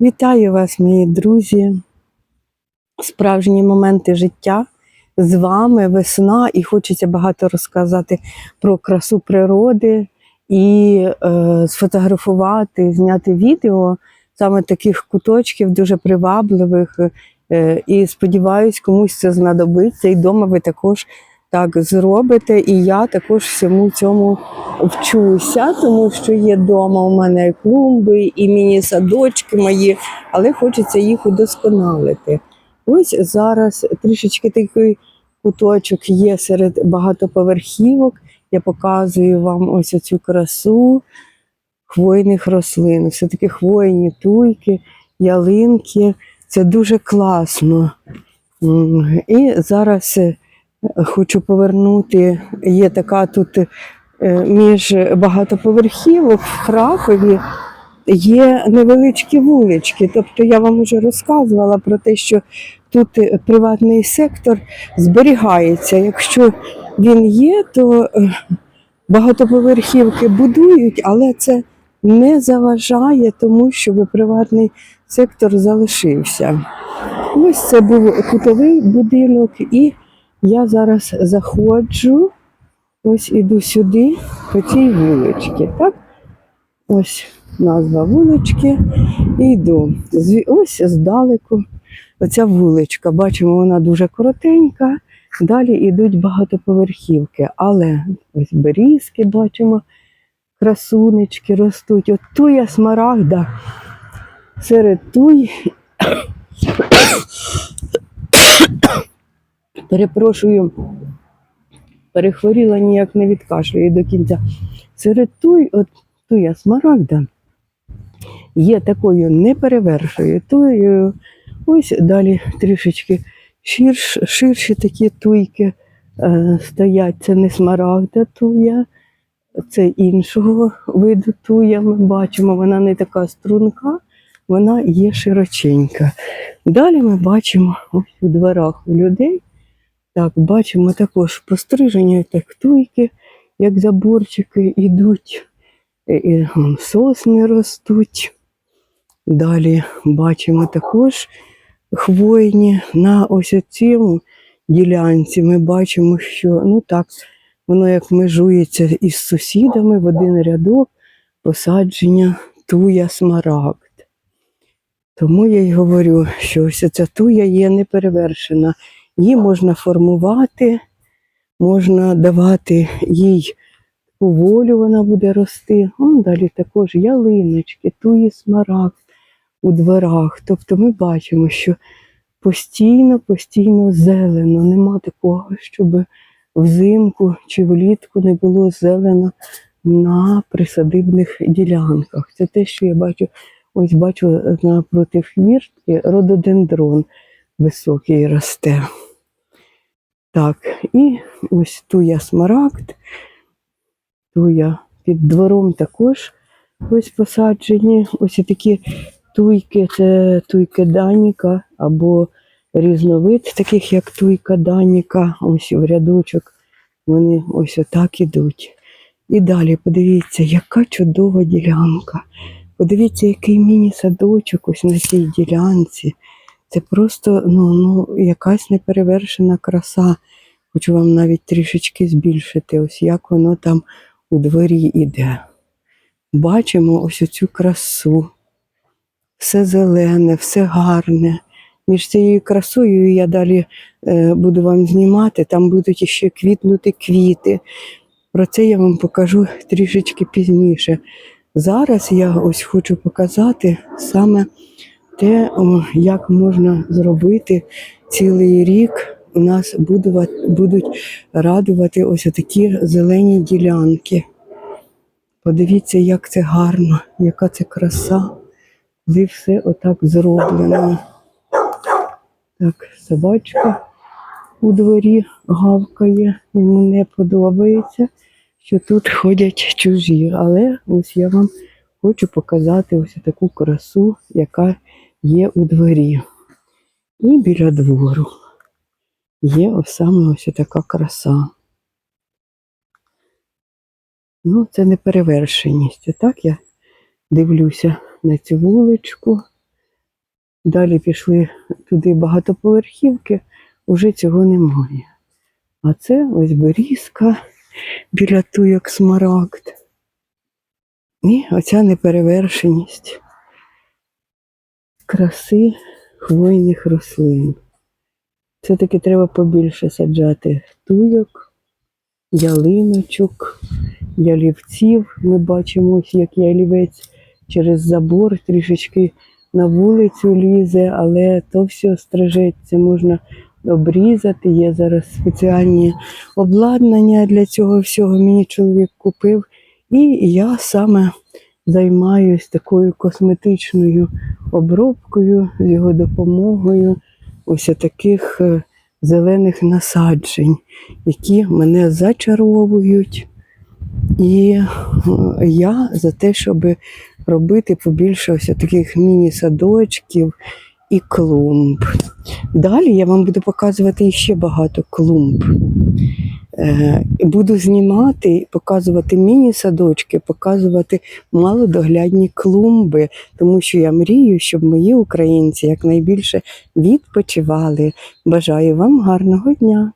Вітаю вас, мої друзі. Справжні моменти життя. З вами весна, і хочеться багато розказати про красу природи і е, сфотографувати, зняти відео саме таких куточків, дуже привабливих. Е, і сподіваюсь, комусь це знадобиться. І вдома ви також так зробите. І я також всьому цьому вчуся, тому що є вдома у мене клумби, і міні-садочки мої, але хочеться їх удосконалити. Ось зараз трішечки такий куточок є серед багатоповерхівок. Я показую вам ось цю красу хвойних рослин. Все-таки хвойні туйки, ялинки. Це дуже класно. І зараз хочу повернути. Є така тут е, між багатоповерхівок в Кракові є невеличкі вулички. Тобто я вам вже розказувала про те, що тут е, приватний сектор зберігається. Якщо він є, то е, багатоповерхівки будують, але це не заважає тому, щоб приватний сектор залишився. Ось це був кутовий будинок, і я зараз заходжу, ось іду сюди, по цій вуличці. Так? Ось назва вулички. І йду. Ось здалеку оця вуличка. Бачимо, вона дуже коротенька. Далі йдуть багатоповерхівки, але ось берізки бачимо, красунечки ростуть. От туя смарагда серед туй. Перепрошую, перехворіла ніяк не відкашлюю до кінця. Серед туй, от туя смарагда є такою неперевершою туєю. Ось далі трішечки ширш, ширші такі туйки е, стоять. Це не смарагда туя, це іншого виду туя. Ми бачимо, вона не така струнка, вона є широченька. Далі ми бачимо ось у дворах у людей. Так, бачимо також пострижені так туйки, як заборчики йдуть, і, сосни ростуть. Далі бачимо також хвойні на ось цьому ділянці. Ми бачимо, що ну так, воно як межується із сусідами в один рядок посадження туя смарагд. Тому я й говорю, що ось ця туя є неперевершена. Її можна формувати, можна давати їй волю, вона буде рости. Вон далі також ялиночки, туї смарагд у дворах. Тобто ми бачимо, що постійно, постійно зелено. Нема такого, щоб взимку чи влітку не було зелено на присадибних ділянках. Це те, що я бачу. Ось бачу напроти хвіртки рододендрон високий росте. Так, і ось туя смарагд, туя під двором також ось посаджені. Ось такі туйки, це туйки Даніка або різновид, таких як туйка Даніка. Ось в рядочок вони ось отак ідуть. І далі подивіться, яка чудова ділянка. Подивіться, який міні-садочок ось на цій ділянці. Це просто ну, ну, якась неперевершена краса. Хочу вам навіть трішечки збільшити, ось як воно там у дворі іде. Бачимо ось цю красу. Все зелене, все гарне. Між цією красою я далі е, буду вам знімати, там будуть іще квітнути квіти. Про це я вам покажу трішечки пізніше. Зараз я ось хочу показати саме те, як можна зробити цілий рік. У нас будуть радувати ось такі зелені ділянки. Подивіться, як це гарно, яка це краса, коли все отак зроблено. Так, собачка у дворі гавкає, йому не подобається, що тут ходять чужі. Але ось я вам хочу показати ось таку красу, яка є у дворі. І біля двору є ось саме ось така краса. Ну, це не перевершеність. Так я дивлюся на цю вуличку. Далі пішли туди багатоповерхівки, уже цього немає. А це ось берізка біля туйок смарагд. І оця неперевершеність краси хвойних рослин. Все-таки треба побільше саджати туйок, ялиночок, ялівців. Ми бачимо, як ялівець через забор трішечки на вулицю лізе, але то все стрижеться, можна обрізати. Є зараз спеціальні обладнання для цього всього. Мені чоловік купив. І я саме займаюсь такою косметичною обробкою з його допомогою ось таких е, зелених насаджень, які мене зачаровують. І е, я за те, щоб робити побільше ось таких міні-садочків і клумб. Далі я вам буду показувати ще багато клумб. Е, Буду знімати, показувати міні-садочки, показувати малодоглядні клумби, тому що я мрію, щоб мої українці якнайбільше відпочивали. Бажаю вам гарного дня!